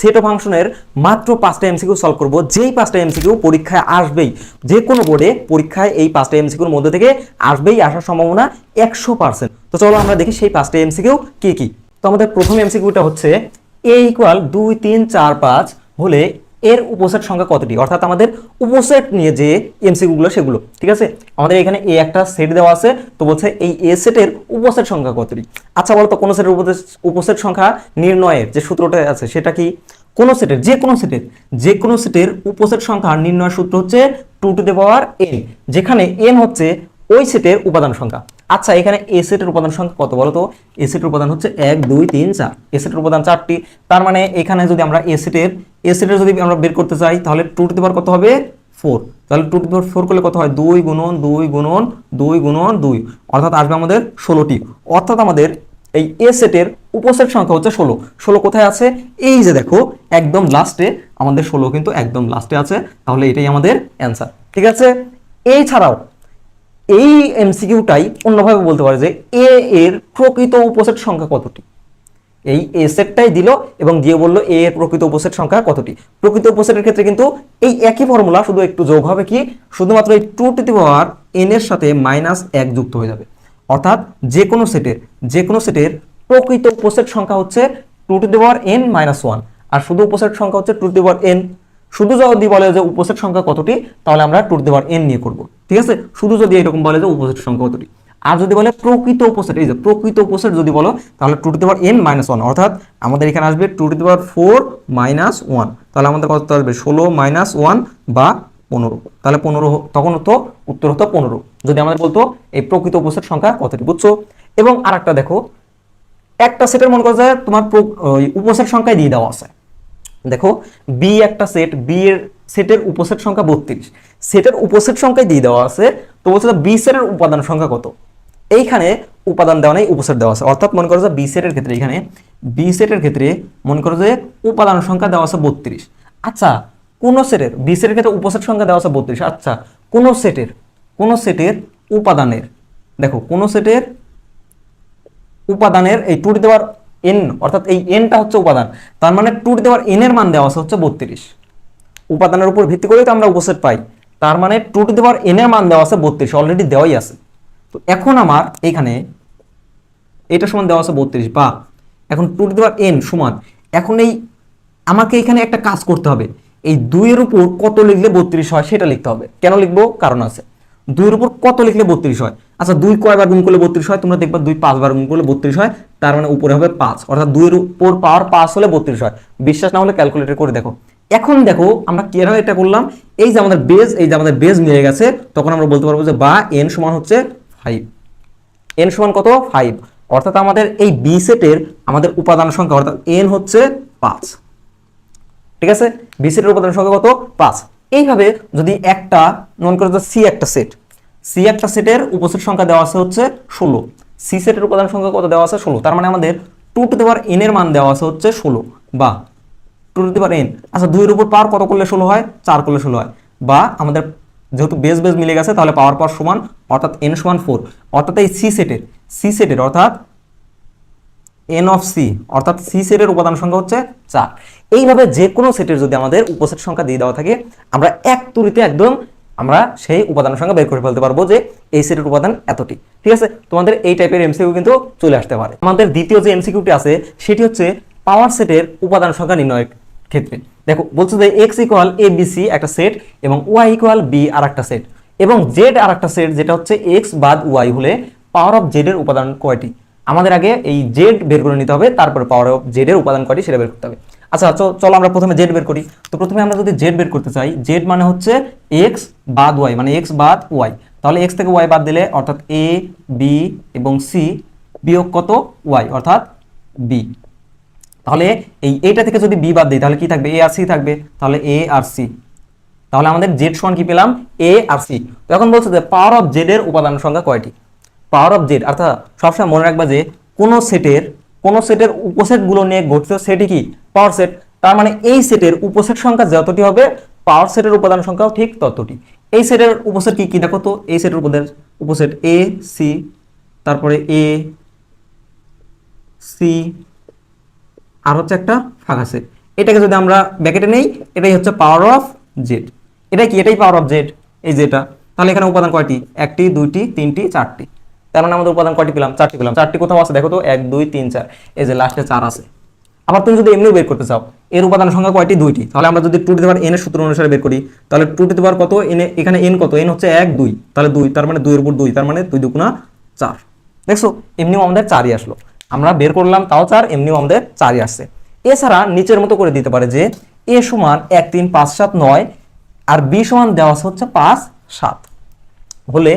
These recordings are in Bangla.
সেট অফ ফাংশনের মাত্র পাঁচটা এমসিকিউ সলভ করব। যেই পাঁচটা এমসিকিউ পরীক্ষায় আসবেই যে কোনো বোর্ডে পরীক্ষায় এই পাঁচটা এমসিকিউর মধ্যে থেকে আসবেই, আসার সম্ভাবনা একশো পার্সেন্ট তো চলো আমরা দেখি সেই পাঁচটা এমসিকিউ কী কী। তো আমাদের প্রথম এমসিকিউটা হচ্ছে এ ইকুয়াল দুই, তিন, চার, পাঁচ হলে এর উপসেট সংখ্যা কতটি? অর্থাৎ আমাদের উপসেট নিয়ে যে এমসিকিউগুলো, সেগুলো। ঠিক আছে? আমাদের এখানে এ একটা সেট দেওয়া আছে, তো বলছে এই এ সেটের উপসেট সংখ্যা কতটি? আচ্ছা বলতো, কোন সেটের উপসেট সংখ্যা নির্ণয়ের যে সূত্রটা আছে, সেটা কি? কোন সেটের, যে কোনো সেটের, যে কোনো সেটের উপসেট সংখ্যা নির্ণয় সূত্র হচ্ছে two to the power N যেখানে এন হচ্ছে ওই সেটের উপাদান সংখ্যা। আচ্ছা এখানে এ সেটের উপাদান সংখ্যা কত বলো তো এ সেটের উপাদান হচ্ছে এক, দুই, তিন, চার। এ সেটের উপাদান চারটি। তার মানে এখানে যদি আমরা এ সেটের এ সেটের যদি আমরা বের করতে চাই, তাহলে টু টু কত হবে? ফোর তাহলে টু টু পাওয়ার ফোর করলে কত হয়? দুই গুণন দুই গুণন দুই গুণন, দুই। অর্থাৎ আসবে আমাদের ষোলোটি। অর্থাৎ আমাদের এই এ সেটের উপসেট সংখ্যা হচ্ছে ষোলো। ষোলো কোথায় আছে? এই যে দেখো, একদম লাস্টে আমাদের ষোলো কিন্তু একদম লাস্টে আছে। তাহলে এটাই আমাদের অ্যান্সার ঠিক আছে? এই ছাড়াও এই এমসিকিউটাই অন্যভাবে বলতে পারে যে এ এর প্রকৃত উপসেট সংখ্যা কতটি? এই এ সেটটাই দিল এবং দিয়ে বলল এ এর প্রকৃত উপসেট সংখ্যা কতটি? প্রকৃত উপসেটের ক্ষেত্রে কিন্তু এই একই ফর্মুলা শুধু একটু যোগ হবে কি? শুধুমাত্র এই টু টু পাওয়ার এন এর সাথে মাইনাস এক যুক্ত হয়ে যাবে। অর্থাৎ যে কোনো সেটের যে কোনো সেটের প্রকৃত উপসেট সংখ্যা হচ্ছে two to power N minus one আর শুধু উপসেট সংখ্যা হচ্ছে টু টু পাওয়ার এন শুধু যদি বলে যে উপসেট সংখ্যা কতটি, তাহলে আমরা টু টু পাওয়ার এন নিয়ে করব। ঠিক আছে? শুধু যদি এরকম বলে যে উপসেট সংখ্যা কতটি? আর যদি বলে প্রকৃত উপসেট, এই যে প্রকৃত উপসেট যদি বলো, তাহলে two to the power N minus one অর্থাৎ আমাদের এখানে আসবে two to the power four minus one তাহলে আমাদের কত আসবে ষোলো মাইনাস ওয়ান বা পনেরো। তাহলে পনেরো তখন হতো, উত্তর হতো পনেরো। যদি আমাদের বলতো, এই প্রকৃত উপসেট সংখ্যা কতটি, বুঝছ? এবং আর একটা দেখো, একটা সেটের মনে করো যে তোমার উপসেট সংখ্যায় দিয়ে দেওয়া আছে। দেখো বি একটা সেট বি এর সেটের উপসেট সংখ্যা বত্রিশ। সেটের উপসেট সংখ্যায় দিয়ে দেওয়া আছে, তো বলছে বি সেটের উপাদান সংখ্যা কত? এইখানে উপাদান দেওয়া নেই, উপসেট দেওয়া আছে। অর্থাৎ মনে করো যে বি সেটের ক্ষেত্রে এখানে, বি সেটের ক্ষেত্রে মনে করো যে উপাদান সংখ্যা দেওয়া আছে বত্রিশ। আচ্ছা কোন সেটের, বি সেটের ক্ষেত্রে উপসেট সংখ্যা দেওয়া আছে বত্রিশ। আচ্ছা কোন সেটের কোন সেটের উপাদানের, দেখো, কোন সেটের উপাদানের এই টু দেওয়ার এন অর্থাৎ এই এনটা হচ্ছে উপাদান। তার মানে টু দেওয়ার এন এর মান দেওয়া আছে হচ্ছে বত্রিশ। উপাদানের উপর ভিত্তি করেই তো আমরা উপসেট পাই। তার মানে টু টু দেওয়ার এন এর মান দেওয়া আছে বত্রিশ অলরেডি দেওয়াই আছে। তো এখন আমার এখানে এটা সমান দেওয়া আছে বত্রিশ, বা এখন টু টু দেওয়ার এন সমান। এখন এই আমাকে এখানে একটা কাজ করতে হবে। এই দুইয়ের উপর কত লিখলে বত্রিশ হয় সেটা লিখতে হবে। কেন লিখব? কারণ আছে। দুইয়ের উপর কত লিখলে বত্রিশ হয়? আচ্ছা দুই কয়বার গুণ করলে বত্রিশ হয়? তোমরা দেখবা দুই পাঁচবার গুণ করলে বত্রিশ হয়। তার মানে উপরে হবে পাঁচ। অর্থাৎ দুইয়ের উপর পাওয়ার পাঁচ হলে বত্রিশ হয়। বিশ্বাস না হলে ক্যালকুলেটর করে দেখো। এখন দেখো আমরা কীভাবে এটা করলাম? এই যে আমাদের বেজ এই যে আমাদের বেজ মিলে গেছে, তখন আমরা বলতে পারব যে বা এন সমান হচ্ছে ফাইভ এন সমান কত? ফাইভ অর্থাৎ আমাদের এই বি সেটের আমাদের উপাদান সংখ্যা, অর্থাৎ এন হচ্ছে পাঁচ। ঠিক আছে? বি সেটের উপাদান সংখ্যা কত? পাঁচ। এইভাবে যদি একটা মনে করো সি একটা সেট সি একটা সেটের উপসেট সংখ্যা দেওয়া আছে হচ্ছে ষোলো। সি সেটের উপাদান সংখ্যা কত দেওয়া আছে? ষোলো। তার মানে আমাদের টু টু দেওয়ার এন এর মান দেওয়া আছে হচ্ছে ষোলো। বা টু টু দেওয়ার এন আচ্ছা দুইয়ের উপর পাওয়ার কত করলে ষোলো হয়? চার করলে ষোলো হয়। বা আমাদের যেহেতু বেস বেস মিলে গেছে, তাহলে পাওয়ার পাওয়ার সমান, অর্থাৎ এন সমান ফোর অর্থাৎ এই সি সেটের সি সেটের অর্থাৎ এন অফ সি অর্থাৎ সি সেটের উপাদান সংখ্যা হচ্ছে চার। এইভাবে যে কোনো সেটের যদি আমাদের উপসেট সংখ্যা দিয়ে দেওয়া থাকে, আমরা এক তুরিতে একদম আমরা সেই উপাদান সংখ্যা বের করে ফেলতে পারব যে এই সেটের উপাদান এতটি। ঠিক আছে? তোমাদের এই টাইপের এমসিকিউ কিন্তু চলে আসতে পারে। আমাদের দ্বিতীয় যে এমসিকিউটি আছে, সেটি হচ্ছে পাওয়ার সেটের উপাদান সংখ্যা নির্ণয়ের ক্ষেত্রে। দেখো, বলছে যে X equal A B C একটা সেট এবং ওয়াই ইকুয়াল বি আর একটা সেট এবং জেড আর একটা সেট যেটা হচ্ছে এক্স বাদ ওয়াই হলে পাওয়ার অফ জেড এর উপাদান কয়টি? আমাদের আগে এই জেড বের করে নিতে হবে, তারপরে পাওয়ার অফ জেড এর উপাদান কয়টি সেটা বের করতে হবে। আচ্ছা চলো আমরা প্রথমে জেড বের করি। তো প্রথমে আমরা যদি জেড বের করতে চাই জেড মানে হচ্ছে এক্স বাদ ওয়াই মানে এক্স বাদ ওয়াই তাহলে এক্স থেকে ওয়াই বাদ দিলে অর্থাৎ এ বি এবং সি বিয়োগ কত? ওয়াই অর্থাৎ বি তাহলে এই এটা থেকে যদি বি বাদ দিই, তাহলে কি থাকবে? এ আর সি থাকবে। তাহলে এ আর সি তাহলে আমাদের জেড সমান কি পেলাম? এ আর সি তো এখন বলছে যে পাওয়ার অফ জেড এর উপাদান সংখ্যা কয়টি? পাওয়ার অফ জেড অর্থাৎ সবসময় মনে রাখবা যে কোন সেটের কোন সেটের উপসেটগুলো নিয়ে গঠিত সেটই কি? পাওয়ার সেট তার মানে এই সেটের উপসেট সংখ্যা যতটি হবে পাওয়ার সেটের উপাদান সংখ্যাও ঠিক ততটি। এই সেটের উপসেট কি কি? দেখো তো, এই সেটের উপাদান উপসেট এ সি তারপরে এ সি আর হচ্ছে একটা ফাঁকা সেট এটাকে যদি আমরা ব্যাকেটে নেই, এটাই হচ্ছে পাওয়ার অফ জেড এটা কি? এটাই পাওয়ার অফ জেড এই যেটা তাহলে এখানে উপাদান কয়টি? একটি, দুইটি, তিনটি, চারটি। তার মানে আমাদের উপাদান কয়টি পেলাম? চারটি পেলাম। চারটি কোথাও আছে? দেখো তো, এক, দুই, তিন, চার। এই যে লাস্টে চার আছে। আবার তুমি যদি এমনিও বের করতে চাও, এর উপাদান সংখ্যা কয়টি? দুইটি। তাহলে আমরা যদি টু টু এর সূত্র অনুসারে বের করি, তাহলে টু টু দেওয়ার কত? এনে এখানে এন কত? এন হচ্ছে এক, দুই। তাহলে দুই, তার মানে দুইয়ের উপর দুই, তার মানে দুই দুগুণা চার। দেখছ? এমনিও আমাদের চারই আসলো। আমরা বের করলাম তাও চার এমনিও আমাদের চারই আসছে এছাড়া নিচের মতো করে দিতে পারে যে, এ সমান এক তিন পাঁচ সাত নয় আর বি সমান দেওয়া হচ্ছে পাঁচ সাত। হলে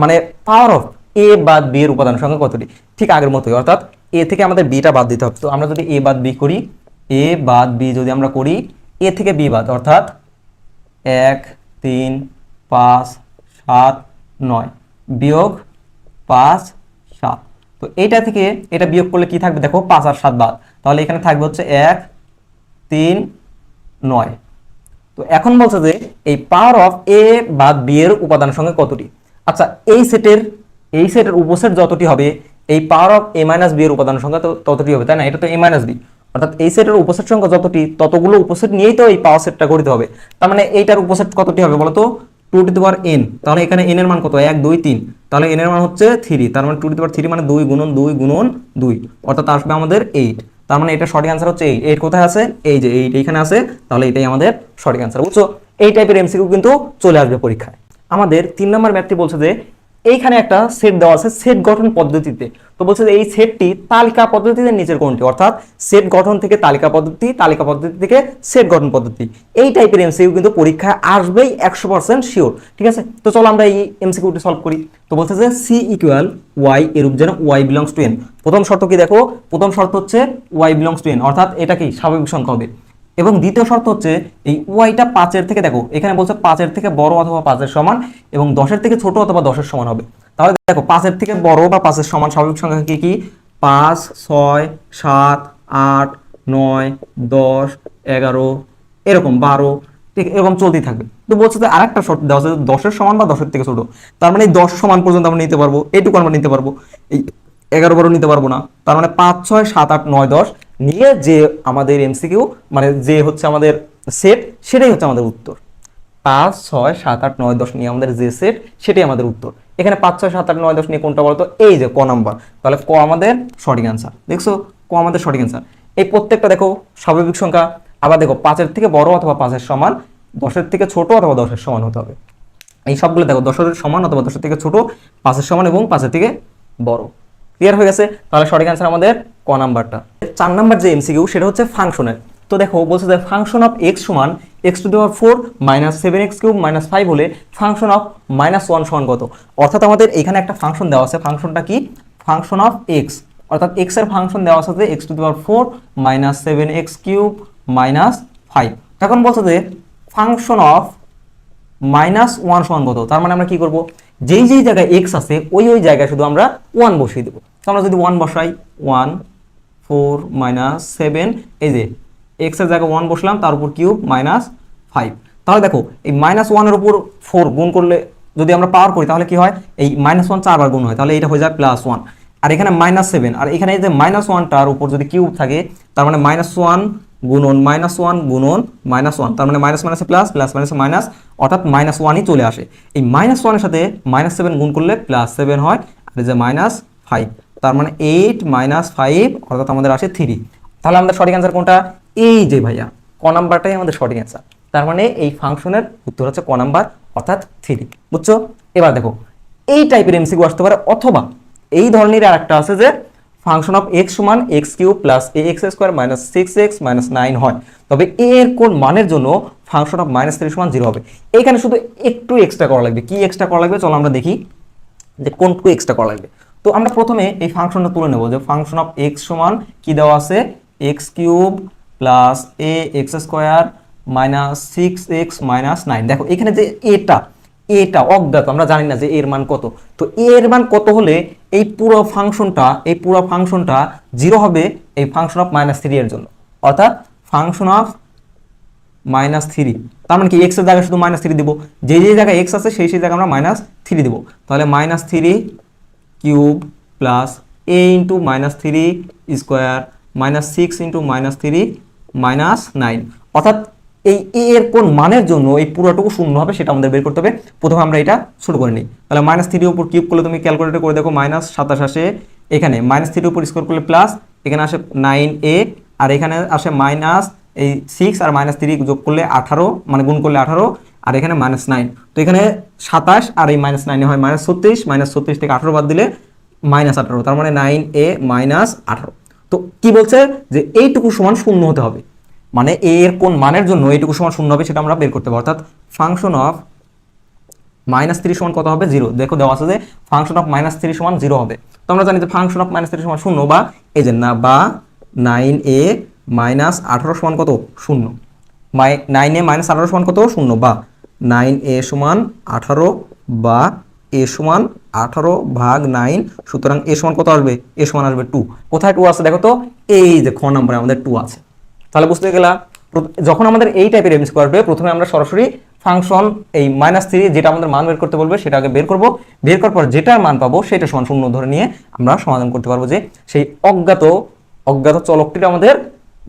মানে পাওয়ার অফ এ বাদ বি এর উপাদান সংখ্যা কতটি? ঠিক আগের মতোই, অর্থাৎ এ থেকে আমাদের বিটা বাদ দিতে হবে। তো আমরা যদি এ বাদ বি করি এ বাদ বি যদি আমরা করি এ থেকে বি বাদ, অর্থাৎ এক তিন পাঁচ সাত নয় বিয়োগ পাঁচ সাত। তো এইটা থেকে এটা বিয়োগ করলে কি থাকবে? দেখো, পাঁচ আর সাত বাদ। তাহলে এখানে থাকবে হচ্ছে এক, তিন, নয়। তো এখন বলছে যে এই পাওয়ার অফ এ বা বি এর উপাদান সংখ্যা কতটি? আচ্ছা এই সেটের এই সেটের উপসেট যতটি হবে, এই power of A minus B এর উপাদান সংখ্যা ততটি হবে, তাই না? এটা তো এ মাইনাস বি অর্থাৎ এই সেটের উপসেট সংখ্যা যতটি, ততগুলো উপসেট নিয়েই তো এই পাওয়ার সেটটা করতে হবে। তার মানে এইটার উপসেট কতটি হবে বলতো? টু টু পাওয়ার এন তাহলে এখানে এন এর মান কত? এক, দুই, তিন। তাহলে এন এর মান হচ্ছে থ্রি তার মানে টু টু পাওয়ার থ্রি মানে দুই গুণন দুই গুণন দুই, অর্থাৎ আসবে আমাদের এইট তার মানে এটা সঠিক আনসার হচ্ছে এইট এইট কোথায় আছে? এই যে এইট এইখানে আছে, তাহলে এটাই আমাদের সঠিক অ্যান্সার বুঝছ? এই টাইপের এমসিকিউ কিন্তু চলে আসবে পরীক্ষায়। আমাদের তিন নম্বর ম্যাথটি বলছে যে এইখানে একটা সেট দেওয়া আছে সেট গঠন পদ্ধতিতে। তো বলছে যে এই সেটটি তালিকা পদ্ধতিতে নিচের কোনটি? অর্থাৎ সেট গঠন থেকে তালিকা পদ্ধতি তালিকা পদ্ধতি থেকে সেট গঠন পদ্ধতি। এই টাইপের এমসিকিউ কিন্তু পরীক্ষায় আসবেই একশো পার্সেন্ট শিওর ঠিক আছে? তো চলো আমরা এই এমসিকিউটি সলভ করি। তো বলছে যে সি ইকুয়াল ওয়াই এরূপ যেন ওয়াই বিলংস টু এন প্রথম শর্ত কি দেখো? প্রথম শর্ত হচ্ছে ওয়াই বিলংস টু এন অর্থাৎ এটা কি? স্বাভাবিক সংখ্যা হবে। এবং দ্বিতীয় শর্ত হচ্ছে এই ওয়াইটা পাঁচের থেকে, দেখো, এখানে বলছে পাঁচের থেকে বড় অথবা পাঁচের সমান এবং দশের থেকে ছোট অথবা দশের সমান হবে। তাহলে দেখো, পাঁচের থেকে বড় বা পাঁচের সমান স্বাভাবিক সংখ্যা কি কি? পাঁচ, ছয়, সাত, আট, নয়, দশ, এগারো, এরকম বারো, ঠিক, এরকম চলতেই থাকবে। তো বলছে যে আরেকটা শর্ত দেওয়া আছে দশের সমান বা দশের থেকে ছোট। তার মানে দশ সমান পর্যন্ত আমরা নিতে পারব এইটুকু আমরা নিতে পারব। এই এগারো বারো নিতে পারব না। তার মানে পাঁচ, ছয়, সাত, আট, নয়, দশ নিয়ে যে আমাদের এমসিকিউ মানে যে হচ্ছে আমাদের সেট সেটাই হচ্ছে আমাদের উত্তর। পাঁচ, ছয়, সাত, আট, নয়, দশ নিয়ে আমাদের যে সেট সেটাই আমাদের উত্তর। এখানে পাঁচ, ছয়, সাত, আট, নয়, দশ নিয়ে কোনটা বলতো? এই যে ক নাম্বার। তাহলে ক আমাদের সঠিক অ্যান্সার দেখছ? ক আমাদের সঠিক অ্যান্সার এই প্রত্যেকটা দেখো, স্বাভাবিক সংখ্যা। আবার দেখো, পাঁচের থেকে বড় অথবা পাঁচের সমান, দশের থেকে ছোট অথবা দশের সমান হতে হবে। এই সবগুলো দেখো, দশের সমান অথবা দশের থেকে ছোট, পাঁচের সমান এবং পাঁচের থেকে বড়। ক্লিয়ার হয়ে গেছে? তাহলে সঠিক অ্যান্সার আমাদের ক নাম্বারটা। চার নাম্বার যে এমসিকিউ সেটা হচ্ছে ফাংশনের তো দেখো, বলছে যে ফাংশন অফ এক্স সমান এক্স টু দেওয়ার four minus seven x cube minus five হলে ফাংশন অফ মাইনাস ওয়ান সমান কত? অর্থাৎ আমাদের এখানে একটা ফাংশন দেওয়া আছে। ফাংশনটা কি? ফাংশন অফ এক্স অর্থাৎ এক্সের ফাংশন দেওয়া আছে এক্স টু দেওয়ার four minus seven x cube minus five এখন বলছে যে ফাংশন অফ মাইনাস ওয়ান সমান কত? তার মানে আমরা কি করব? যেই যেই জায়গায় এক্স আছে, ওই ওই জায়গায় শুধু আমরা ওয়ান বসিয়ে দেবো। তো আমরা যদি ওয়ান বসাই ওয়ান ফোর মাইনাস সেভেন এই যে এক্সের জায়গায় ওয়ান বসলাম, তার উপর কিউব মাইনাস ফাইভ তাহলে দেখো, এই মাইনাস ওয়ানের উপর ফোর গুণ করলে যদি আমরা পাওয়ার করি, তাহলে কি হয়? এই মাইনাস ওয়ান চারবার গুণ হয়, তাহলে এটা হয়ে যায় প্লাস ওয়ান আর এখানে মাইনাস সেভেন আর এখানে যে মাইনাস ওয়ানটার উপর যদি কিউব থাকে, তার মানে মাইনাস ওয়ান গুণন মাইনাস ওয়ান গুণন মাইনাস ওয়ান তার মানে মাইনাস মাইনাসে প্লাস প্লাস মাইনাসে মাইনাস অর্থাৎ মাইনাস ওয়ানই চলে আসে। এই মাইনাস ওয়ানের সাথে মাইনাস সেভেন গুণ করলে প্লাস সেভেন হয়, আর যে মাইনাস ফাইভ তার মানে এইট মাইনাস ফাইভ অর্থাৎ আমাদের আসে থ্রি তাহলে আমাদের সঠিক অ্যান্সার কোনটা? এই যে ভাইয়া, ক নাম্বারটাই আমাদের সঠিক অ্যান্সার তার মানে এই ফাংশনের উত্তর হচ্ছে ক নাম্বার, অর্থাৎ থ্রি বুঝছ? এবার দেখো, এই টাইপের এমসিকিউ আসতে পারে অথবা এই ধরনের আর একটা আছে যে ফাংশন অফ এক্স সমান x cube plus a x square minus six x minus nine হয়। তবে এর কোন মানের জন্য ফাংশন অফ মাইনাস থ্রি সমান জিরো হবে। এখানে শুধু একটু এক্সট্রা করা লাগবে। কি এক্সট্রা করা লাগবে? চলো আমরা দেখি যে কোনটুকু এক্সট্রা করা লাগবে। তো আমরা প্রথমে এই ফাংশনটা তুলে নেব যে ফাংশন অফ এক্স সমান কি দেওয়া আছে? X cube plus a x square minus six x minus nine দেখো, এখানে যে এটা এটা অজ্ঞাত, আমরা জানি না যে এর মান কত। তো এর মান কত হলে এই পুরো ফাংশনটা এই পুরো ফাংশনটা জিরো হবে এই ফাংশন অফ মাইনাস থ্রি এর জন্য। অর্থাৎ ফাংশন অফ মাইনাস থ্রি তার মানে কি? এক্সের জায়গায় শুধু মাইনাস থ্রি দিব। যে যে জায়গায় এক্স আছে, সেই সেই জায়গায় আমরা মাইনাস থ্রি দিব। তাহলে minus three cube plus a into minus three square minus six into minus three minus nine অর্থাৎ এই এ এর কোন মানের জন্য এই পুরোটুকু শূন্য হবে সেটা আমাদের বের করতে হবে। প্রথমে আমরা এটা শুরু করে নিই। তাহলে মাইনাস থ্রির উপর কিউব করলে তুমি ক্যালকুলেটর করে দেখো মাইনাস সাতাশ আসে এখানে। মাইনাস থ্রির উপর স্কোর করলে প্লাস এখানে আসে নাইন এ আর এখানে আসে মাইনাস এই সিক্স আর মাইনাস থ্রি যোগ করলে আঠারো মানে গুণ করলে আঠারো, আর এখানে মাইনাস নাইন তো এখানে সাতাশ আর এই মাইনাস নাইনে হয় মাইনাস ছত্রিশ মাইনাস ছত্রিশ থেকে আঠারো বাদ দিলে মাইনাস আঠারো, তার মানে নাইন এ মাইনাস আঠারো। তো কি বলছে? যে এইটুকু সমান শূন্য হতে হবে। মানে এ এর কোন মানের জন্য এইটুকু সমান শূন্য হবে সেটা আমরা বের করতে পারব। অর্থাৎ ফাংশন অফ মাইনাস থ্রি সমান কত হবে? জিরো দেখো দেওয়া আছে যে ফাংশন অফ মাইনাস থ্রি সমান জিরো হবে। তো আমরা জানি যে ফাংশন অফ মাইনাস থ্রি সমান শূন্য বা যে না বা নাইন এ মাইনাস আঠারো সমান কত? শূন্য। মাই নাইন এ মাইনাস আঠারো সমান কত? শূন্য। বা নাইন এ সমান আঠারো বা এ সমান আঠারো ভাগ নাইন সুতরাং এ সমান কত আসবে? এ সমান আসবে টু কোথায় টু আছে দেখো তো? এই যে খ নম্বরে আমাদের টু আছে। তাহলে বুঝতে গেলাম যখন আমাদের এই টাইপের এম স্কোয়ার হবে প্রথমে আমরা সরাসরি ফাংশন এই মাইনাস থ্রি যেটা আমাদের মান বের করতে বলবে সেটা আগে বের করব। বের করার পর যেটার মান পাবো, সেটা সমান শূন্য ধরে নিয়ে আমরা সমাধান করতে পারব যে সেই অজ্ঞাত অজ্ঞাত চলকটির আমাদের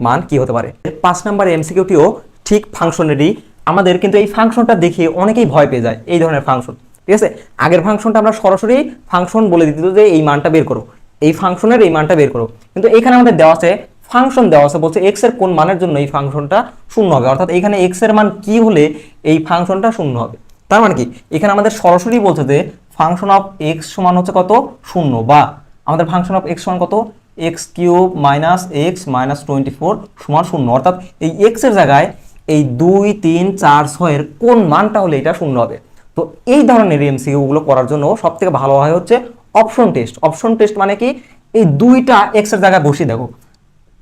মান কি হতে পারে? পাঁচ নাম্বার এমসিকিউটিও ঠিক ফাংশনেরই। আমাদের কিন্তু এই ফাংশনটা দেখে অনেকেই ভয় পেয়ে যায়, এই ধরনের ফাংশন। ঠিক আছে? আগের ফাংশনটা আমরা সরাসরি ফাংশন বলে দিত যে এই মানটা বের করো। এই ফাংশনের এই মানটা বের করো। কিন্তু এখানে আমাদের দেওয়া আছে, ফাংশন দেওয়া আছে, বলছে এক্সের কোন মানের জন্য এই ফাংশনটা শূন্য হবে। অর্থাৎ এখানে এক্সের মান কি হলে এই ফাংশনটা শূন্য হবে? তার মানে কি? এখানে আমাদের সরাসরি বলছে যে, ফাংশন অফ এক্স সমান হচ্ছে কত? শূন্য বা আমাদের ফাংশন অফ এক্স সমান কত? X cube minus x minus twenty four সমান শূন্য। অর্থাৎ এই এক্সের জায়গায় এই দুই, তিন, চার, ছয়ের কোন মানটা হলে এটা শূন্য হবে? তো এই ধরনের এমসিকিউগুলো করার জন্য সব থেকে ভালো হয় হচ্ছে অপশন টেস্ট অপশন টেস্ট মানে কি? এই দুইটা এক্সের জায়গায় বসিয়ে দেখো।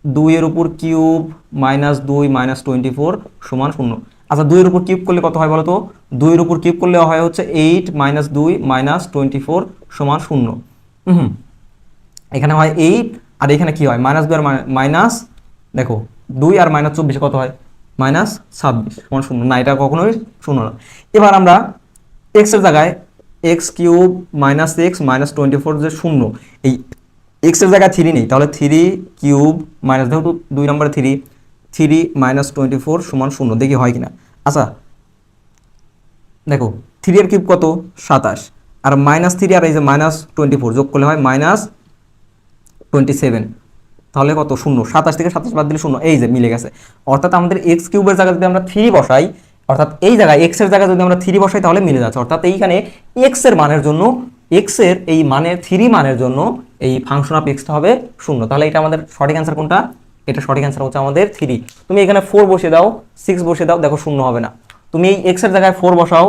দুইয়ের উপর কিউব মাইনাস দুই মাইনাস টোয়েন্টি ফোর সমান শূন্য। আচ্ছা দুইয়ের উপর কিউব করলে কত হয় বলো তো? দুইয়ের উপর কিউব করলে হয় হচ্ছে এইট মাইনাস দুই মাইনাস টোয়েন্টি ফোর সমান শূন্য। হুম এখানে হয় এইট আর এখানে কি হয়? মাইনাস দুই আর মাইনাস দেখো, দুই আর মাইনাস চব্বিশে কত হয়? মাইনাস ছাব্বিশ। সমান শূন্য না, এটা কখনোই শূন্য না। এবার আমরা এক্সের জায়গায় x cube minus x minus twenty four যে শূন্য, এই এক্সের জায়গায় থ্রি নেই। তাহলে থ্রি কিউব মাইনাস দেখো দুই নম্বরে three three minus twenty four সমান শূন্য, দেখি হয় কিনা। আচ্ছা দেখো থ্রি এর কিউব কত? সাতাশ। আর মাইনাস থ্রি আর এই যে মাইনাস টোয়েন্টি ফোর যোগ করলে হয় মাইনাস টোয়েন্টি সেভেন তাহলে কত? শূন্য। সাতাশ থেকে সাতাশ বাদ দিলে শূন্য। এই যে মিলে গেছে। অর্থাৎ আমাদের এক্স কিউবের জায়গায় যদি আমরা থ্রি বসাই, অর্থাৎ এই জায়গায় এক্সের জায়গায় যদি আমরা থ্রি বসাই, তাহলে মিলে যাচ্ছে। অর্থাৎ এইখানে এক্সের মানের জন্য এক্সের এই মানের থ্রি মানের জন্য এই ফাংশন অফ এক্সটা হবে শূন্য। তাহলে এটা আমাদের সঠিক অ্যান্সার কোনটা? এটা সঠিক অ্যান্সার হচ্ছে আমাদের থ্রি তুমি এখানে ফোর বসিয়ে দাও সিক্স বসিয়ে দাও, দেখো শূন্য হবে না। তুমি এই এক্সের জায়গায় ফোর বসাও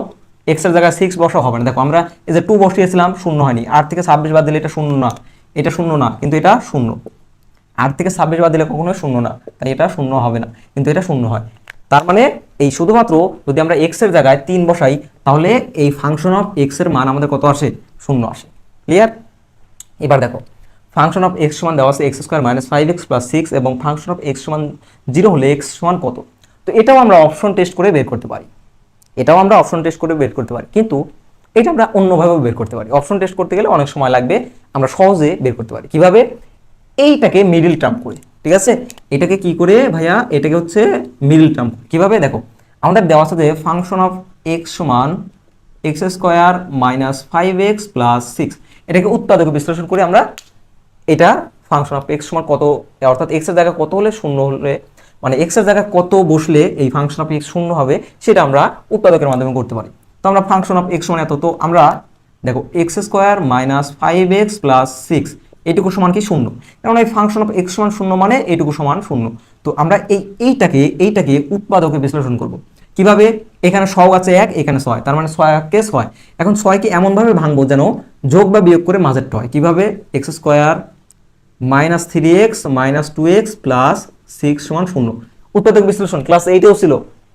এক্সের জায়গায় সিক্স বসাও, হবে না। দেখো আমরা এই যে টু বসিয়েছিলাম, শূন্য হয়নি। আট থেকে ছাব্বিশ বাদ দিলে এটা শূন্য না। এটা শূন্য না, কিন্তু এটা শূন্য। আট থেকে ছাব্বিশ বাদ দিলে কখনোই শূন্য না, তাই এটা শূন্য হবে না, কিন্তু এটা শূন্য হয়। তার মানে এই শুধুমাত্র যদি আমরা এক্সের জায়গায় তিন বসাই, তাহলে এই ফাংশন অফ এক্সের মান আমাদের কত আসে? শূন্য আসে। ক্লিয়ার এবার দেখো ফাংশন অফ এক্স সমান দেওয়া আছে x square minus five x plus six এবং ফাংশন অফ এক্স সমান জিরো হলে এক্স সমান কত? তো এটাও আমরা অপশন টেস্ট করে বের করতে পারি। এটাও আমরা অপশন টেস্ট করে বের করতে পারি। কিন্তু এটা আমরা অন্যভাবেও বের করতে পারি। অপশন টেস্ট করতে গেলে অনেক সময় লাগবে, আমরা সহজে বের করতে পারি। কীভাবে? এইটাকে মিডিল টার্ম করে, ঠিক আছে? এটাকে কি করে ভাইয়া? এটাকে হচ্ছে মিডিল টার্ম কীভাবে? দেখো, আমাদের দেওয়া সাথে ফাংশন অফ এক্স সমান x square minus five x plus six এটাকে উৎপাদক বিশ্লেষণ করে আমরা এটা ফাংশন অফ এক্স সমান কত, অর্থাৎ এক্সের জায়গায় কত হলে শূন্য হলে মানে এক্সের জায়গায় কত বসলে এই ফাংশন অফ এক্স শূন্য হবে, সেটা আমরা উৎপাদকের মাধ্যমে করতে পারি। তো আমরা ফাংশন অফ এক্স সমান এত, তো আমরা দেখো x square minus five x plus six এইটুকু সমান কি শূন্য? কারণ এই ফাংশন অফ এক্স সমান শূন্য মানে এইটুকু সমান শূন্য। তো আমরা এই এইটাকে এইটাকে উৎপাদকে বিশ্লেষণ করব। কীভাবে? এখানে সব আছে এক, এখানে ছয়, তার মানে ছয় ছয়কে ছয়। এখন ছয়কে এমনভাবে ভাঙবো যেন যোগ বা বিয়োগ করে মাঝেরটা হয়। কীভাবে? X square minus three x minus two x plus six সমান শূন্য। উৎপাদক বিশ্লেষণ ক্লাস এইটেও ছিল।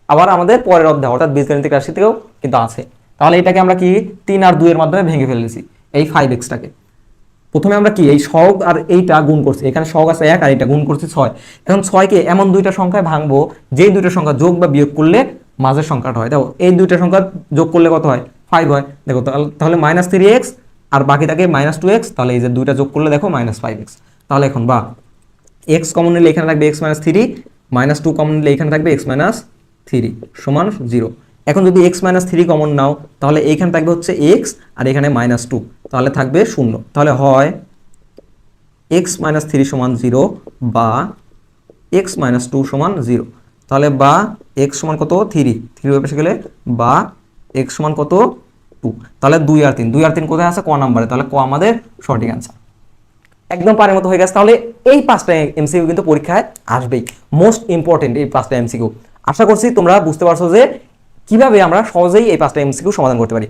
আবার আমাদের পরের অধ্যায়, অর্থাৎ বীজগণিতিক রাশি থেকেও কিন্তু আছে। তাহলে এটাকে আমরা কি তিন আর দুইয়ের মাধ্যমে ভেঙে ফেলেছি, এই ফাইভ এক্সটাকে প্রথমে আমরা কি, এই সহগ আর এইটা গুণ করছি, এখানে সহগ আছে এক আর এটা গুণ করছি ছয়। এখন ছয়কে এমন দুইটা সংখ্যায় ভাঙবো, যেই দুইটা সংখ্যা যোগ বা বিয়োগ করলে মাঝের সংখ্যাটা হয়। দেখো, এই দুইটা সংখ্যা যোগ করলে কত হয়? ফাইভ হয়। দেখো, তাহলে- মাইনাস থ্রি এক্স আর বাকি থাকে মাইনাস টু এক্স তাহলে এই যে দুইটা যোগ করলে দেখো মাইনাস ফাইভ এক্স তাহলে এখন বা এক্স কমন নিলে এখানে রাখবে x minus three minus two common নিলে এখানে থাকবে এক্স মাইনাস থ্রি সমান জিরো এখন যদি এক্স মাইনাস থ্রি কমন নাও, তাহলে এইখানে থাকবে হচ্ছে এক্স আর এখানে মাইনাস টু তাহলে থাকবে শূন্য। তাহলে হয় এক্স মাইনাস থ্রি সমান জিরো বা এক্স মাইনাস টু সমান জিরো তাহলে বা এক্স সমান কত? থ্রি থ্রি পেশে গেলে বা এক্স সমান কত? টু তাহলে দুই আর তিন। দুই আর তিন কোথায় আছে? ক নাম্বারে তাহলে ক আমাদের সঠিক অ্যান্সার একদম পারের মতো হয়ে গেছে। তাহলে এই পাঁচটা এমসিকিউ কিন্তু পরীক্ষায় আসবেই। মোস্ট ইম্পর্টেন্ট এই পাঁচটা এমসিকিউ আশা করছি তোমরা বুঝতে পারছ যে কীভাবে আমরা সহজেই এই পাঁচটা এমসিকিউ সমাধান করতে পারি।